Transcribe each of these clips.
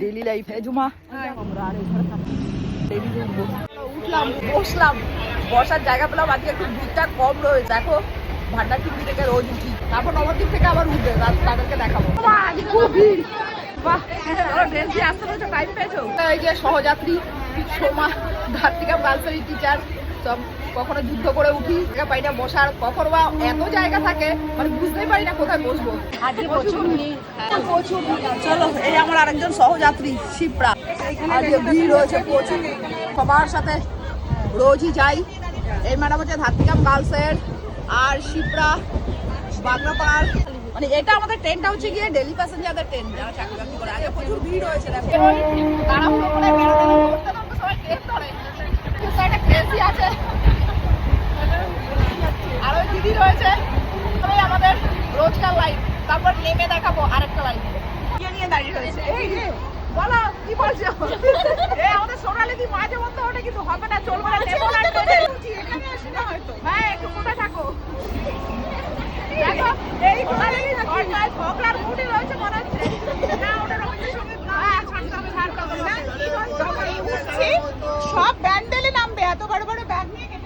Daily লাইফে জুমা এখানে ডেলি উঠলাম বসলাম। বসার জায়গা পেলাম আজকে একটু ভিড়টা কম রয়েছে। দেখো ভান্ডার টিভি থেকে রোজ উঠি। তারপর নবদ্বীপ থেকে আবার উঠবে তাদেরকে দেখাবো। খুব ভিড়। বাহ দিয়ে আসতে পেরেছ টাইম পেয়েছ। এই যে সহযাত্রী সোমা ধাত্রিকা বালসারি টিচার সব কখনো যুদ্ধ করে উঠি জায়গা পাই না বসার। কখনো বা এত জায়গা থাকে মানে বুঝতেই পারি না কোথায় বসবো। আজকে প্রচুর প্রচুর চলো এই আমার আরেকজন সহযাত্রী শিপ্রা। আজকে ভিড় রয়েছে প্রচুর। সবার সাথে রোজই যাই। এই ম্যাডাম হচ্ছে ধাত্রিকাম গার্লসের আর শিপ্রা বাগনাপাড়ার। মানে এটা আমাদের ট্রেনটা হচ্ছে গিয়ে ডেলি প্যাসেঞ্জারদের ট্রেন যারা চাকরি বাকরি করে। আজকে প্রচুর ভিড় হয়েছে দেখো তাড়াহুড়ো করে বেরোতে না করতে করতে সবাই ট্রেন ধরে কিন্তু একটা ক্রেজি আছে আর ওই দিদি রয়েছে ওই আমাদের রোজকার লাইফ তারপর নেমে দেখাবো আরেকটা লাইফ কে নিয়ে দাঁড়িয়ে রয়েছে। এই যে বলো কি বলছো? এই আমাদের সোনালি দি মাঝে মধ্যে ওটা কিন্তু হবে না চলবে না নেব না হয়তো হ্যাঁ একটু কোথায় থাকো দেখো এই সোনালি দি ঘরটায় ঝগড়ার মুডে রয়েছে মনে হচ্ছে না ওটা রবীন্দ্রসঙ্গীত না ছাড়তে হবে ছাড়তে হবে না কি বলছো? এই উঠছি, সব ব্যান্ডেলে নামবে এত বড় বড় ব্যাগ নিয়ে কেটে কে করবে না? আমি জিজ্ঞেস করলাম কত না ব্যান্ডেলে নামবে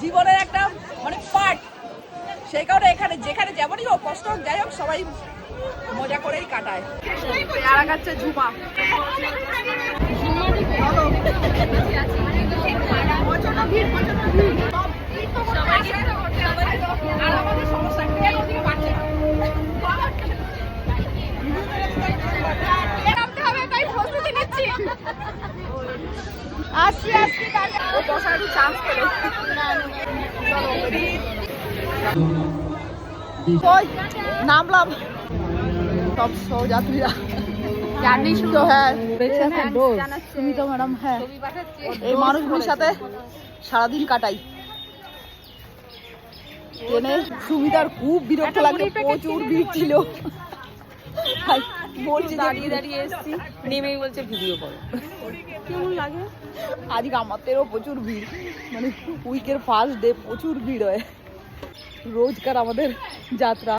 জীবনের একটা মানে পার্ট সেই কারণে এখানে যেখানে যেমনই হোক, কষ্ট হোক, যাই হোক, সবাই মজা করেই কাটায়। পেয়ারা খাচ্ছে ঝুমা। আসছি আসছি বসার চান্স পেল নামলাম। সব সহযাত্রীরা। জার্নি শুরু হ্যাঁ ম্যাডাম হ্যাঁ। এই মানুষগুলির সাথে সারাদিন কাটাই। ট্রেনে সুমিতার খুব বিরক্ত লাগে প্রচুর ভিড় ছিল। বলছি দাঁড়িয়ে দাঁড়িয়ে এসছি। নেমেই বলছে ভিডিও করো। কেমন লাগে? আজকে আমাদেরও প্রচুর ভিড়। মানে উইকের ফার্স্ট ডে প্রচুর ভিড় হয়। রোজকার আমাদের যাত্রা।